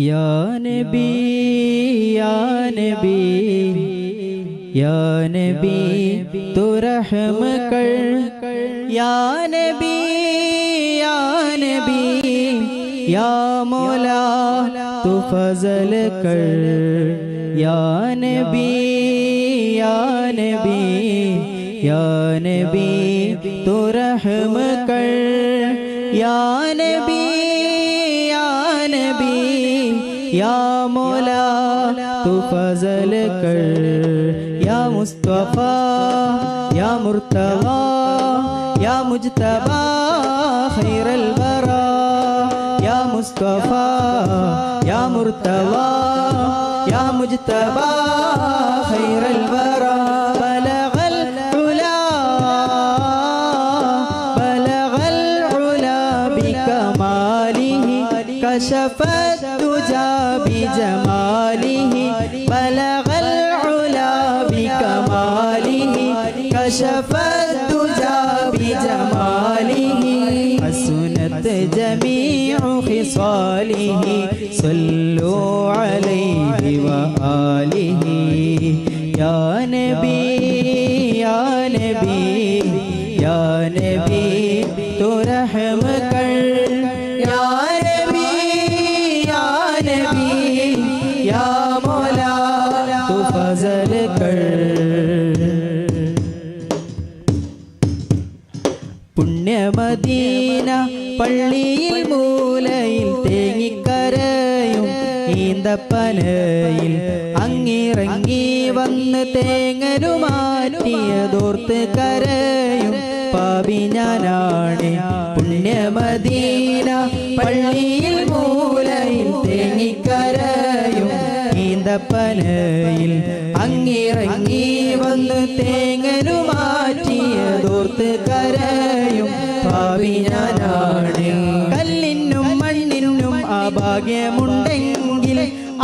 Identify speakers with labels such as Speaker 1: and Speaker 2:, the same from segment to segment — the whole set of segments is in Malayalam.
Speaker 1: या बी या बी या नबी तो रहम कर। या बी यान बी या मौला तो फजल कर। या बी या बी या नबी तो रहम कर। या یا مولا تو فضل کر یا مصطفیٰ یا مرتضی یا مجتبی خیر البرا یا مصطفیٰ یا مرتضی یا مجتبی خیر البرا بلغ بجماله بلغ العلا بكماله كشف الدجى بجماله حسنت جميع خصاله صلوا عليه وآله. يا نبي يا نبي يا نبي फजल कर പുണ്യമദീന പള്ളിയിൽ മൂലയിൽ തേങ്ങിക്കരയും ഈന്തപ്പനയിൽ അങ്ങിറങ്ങി വന്ന് തേങ്ങരു മാറ്റിയതോർത്ത് കരയും. പാപി ഞാനാണ്. പുണ്യമദീന പള്ളിയിൽ മൂല ഈന്തപ്പനയിൽ അങ്ങിറങ്ങി വന്ന് തേങ്ങനു മാറ്റിയതോർത്ത് കരയും. പാവി ഞാനാണ്. കല്ലിനും മണ്ണിനും ആ ഭാഗ്യമുണ്ടെങ്കിൽ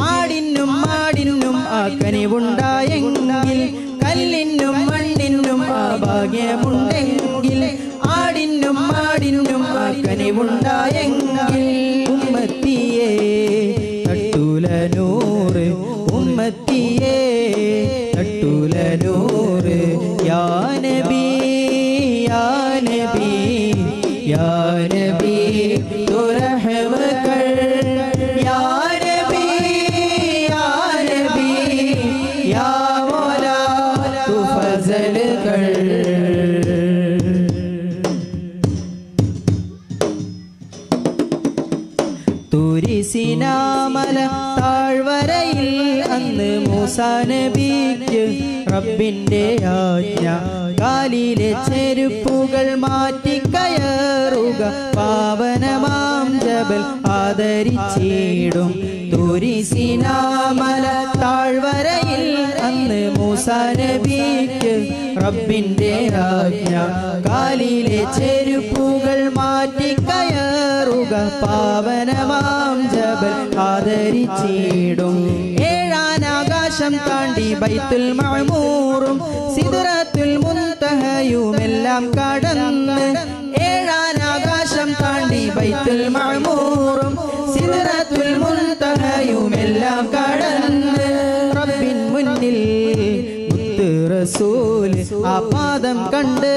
Speaker 1: ആടിനും മാടിനും ആ കനിവുണ്ടായെങ്കിൽ കല്ലിനും മണ്ണിനും ആ ഭാഗ്യമുണ്ടെങ്കിൽ ആടിനും മാടിനും ആ കനിവുണ്ടായെങ്കിൽ യാ തുരിസിനാമല താഴ്വരയിൽ അന്ന് മൂസാ നബിക്ക് റബ്ബിന്റെ ആജ്ഞ. കാലിലെ ചെരുപ്പുകൾ മാറ്റിക്കയറുക പാവനമാം ജബൽ ആദരിച്ചിടും. തുരിസിനാമല താഴ്വരയിൽ അന്ന് മൂസ റബ്ബിന്റെ ആജ്ഞ കാലിലെ ചെരുപ്പുകൾ മാറ്റി കയറുക പാവനമാം ജബൽ ആദരിച്ചിടും. ഏഴാനാകാശം താണ്ടി ബൈത്തുൽ മഴമൂറും സിദുറത്തുൽ മുന്തഹയുമെല്ലാം കടന്ന് റസൂൽ ആ പാദം കണ്ട്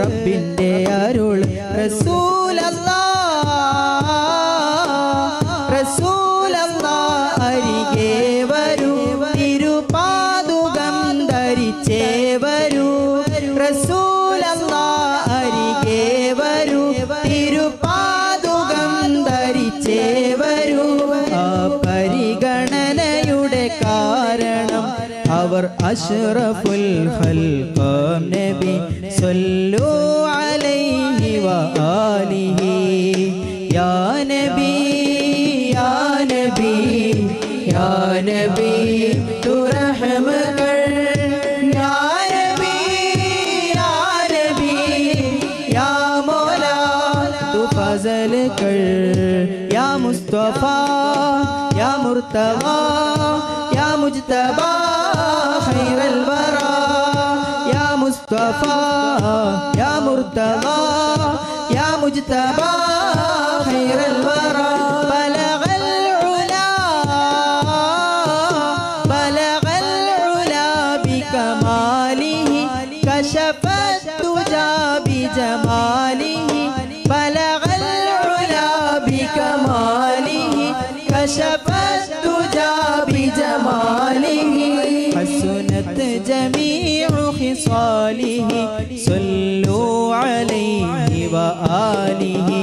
Speaker 1: റബ്ബിന്റെ അരുൾ റസൂൽ അഷ്റഫുൽ ഖൽഖാം നബി സല്ലു അലൈഹി വആലിഹി യാ നബി യാ നബി യാ നബി തു റഹ്മ കർ യാ നബി യാ നബി യാ മൗലാ തു കർ യാ മുസ്തഫാ യാ മുർതവാ مجتبى خير البرى يا مصطفى يا مرتضى يا مجتبى خير البرى بلغ العلا بلغ العلا بكماله. كشف الدجى بجماله. بلغ العلا بكماله. كشف وآله